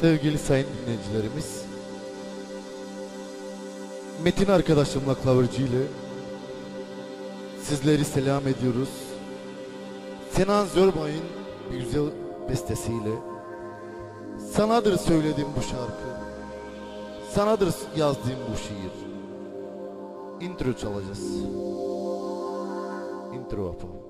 Sevgili sayın dinleyicilerimiz, Metin arkadaşımla Klavırcı ile sizleri selam ediyoruz. Senan Zörbay'ın bir güzel bestesiyle sanadır söylediğim bu şarkı, sanadır yazdığım bu şiir. Intro çalacağız. Intro yapalım.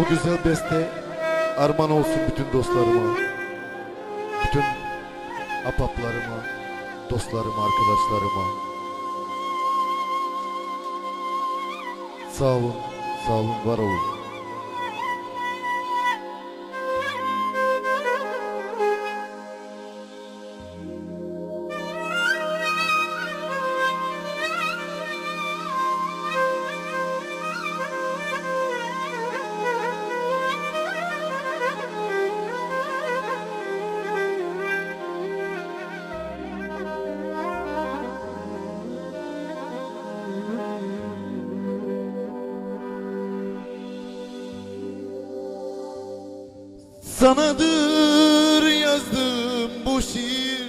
Bu güzel beste armağan olsun bütün dostlarıma, bütün apaplarıma, dostlarıma, arkadaşlarıma. Sağ olun, sağ olun, var olun. Sanadır yazdım bu şiir.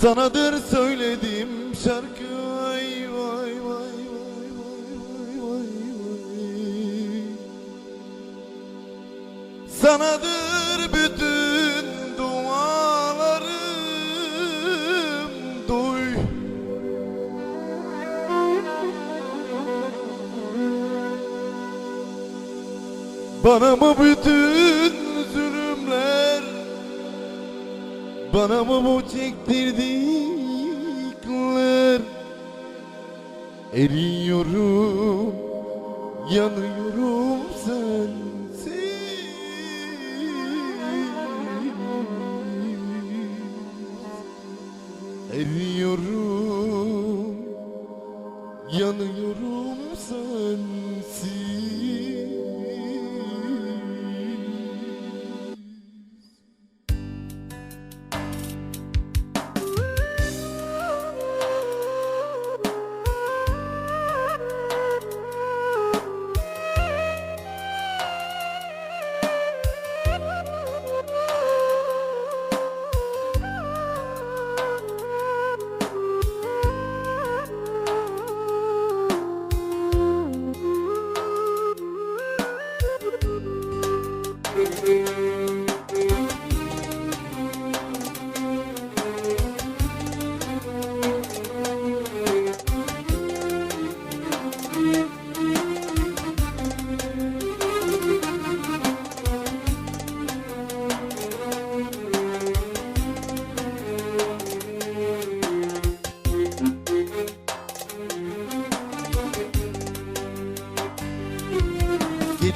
Sanadır söylediğim şarkı. Vay vay vay vay vay vay vay. Sanadır Bana mı bütün zulümler? Bana mı bu çektirdikler? Eriyorum Yanıyorum sensiz. Eriyorum Yanıyorum sensiz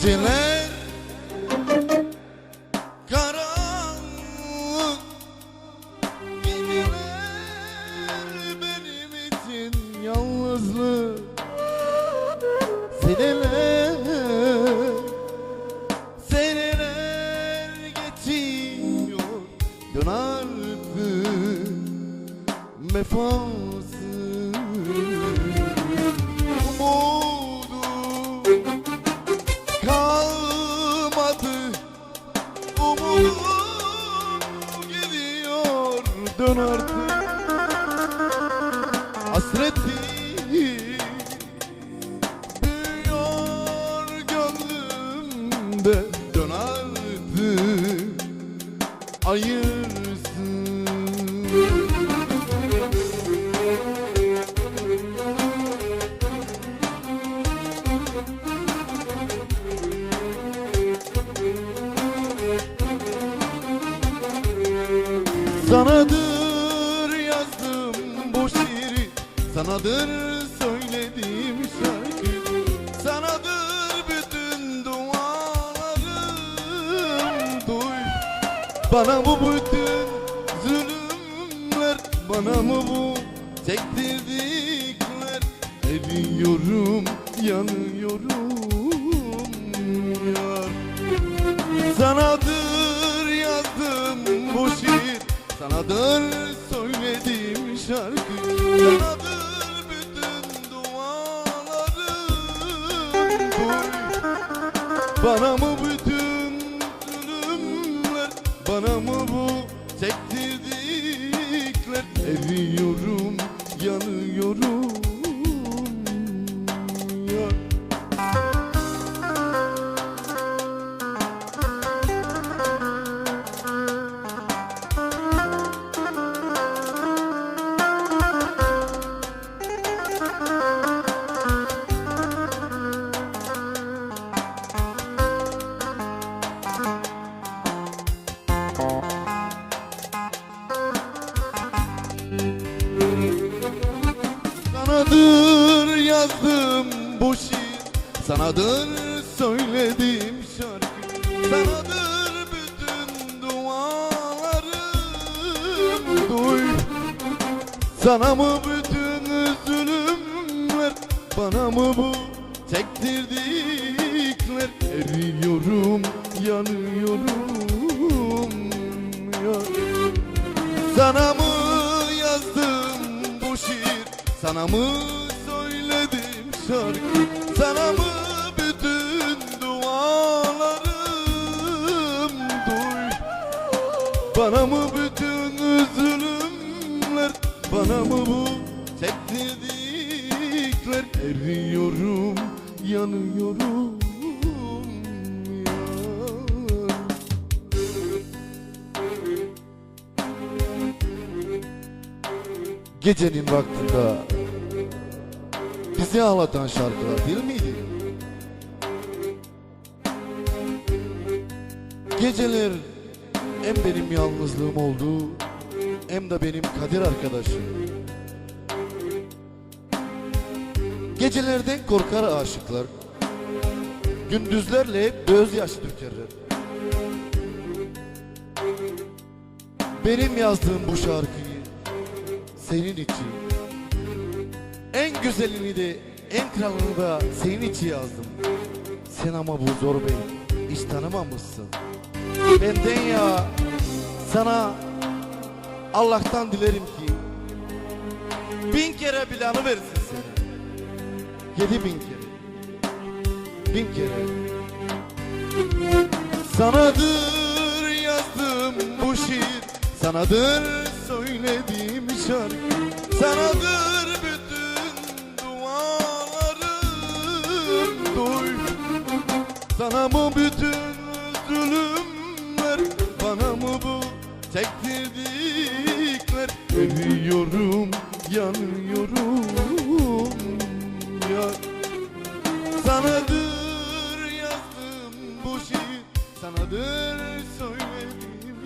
Geceler karanlık Geceler benim için yalnızlık. Seneler Seneler geçiyor Dön artık Mefasız hasretti Bana bu bütün zulümler? Bana mı bu çektirdikler Eriyorum, yanıyorum yar Sanadır yazdım bu şiir. Sanadır söylediğim şarkı. Sanadır bütün dualarım. Bana mı Bana mı bu çektirdikler? Eriyorum, yanıyorum Sanadır yazdım bu şiir. Sanadır söylediğim şarkı. Sanadır bütün dualarım Duy. Sana mı bütün zulümler Bana mı bu çektirdikler? Eriyorum, yanıyorum ya. Sana mı yazdım bu şiir Sana mı söyledim şarkı? Sana mı bütün dualarım Duy Bana mı bütün zulümler Bana mı bu çektirdikler Eriyorum, yanıyorum Gecenin vaktinde bizi ağlatan şarkılar değil miydi? Geceler hem benim yalnızlığım oldu hem de benim kader arkadaşım. Gecelerden korkar aşıklar. Gündüzlerle hep gözyaşı dökerler. Benim yazdığım bu şarkıyı senin için. En güzelini de en kralını da senin için yazdım. Sen ama bu zor bey hiç tanımamışsın. Benden ya sana Allah'tan dilerim ki Bin kere planı versin seni Yedi bin kere. Bin kere. Sanadır yazdım bu şiir Sanadır söylediğim şarkı. Sanadır bütün dualarım Duy. Sana mı bütün zulümler Bana mı bu çektirdikler? Eriyorum, yanıyorum ya. Sanadır yazdım bu şiir Sanadır söylediğim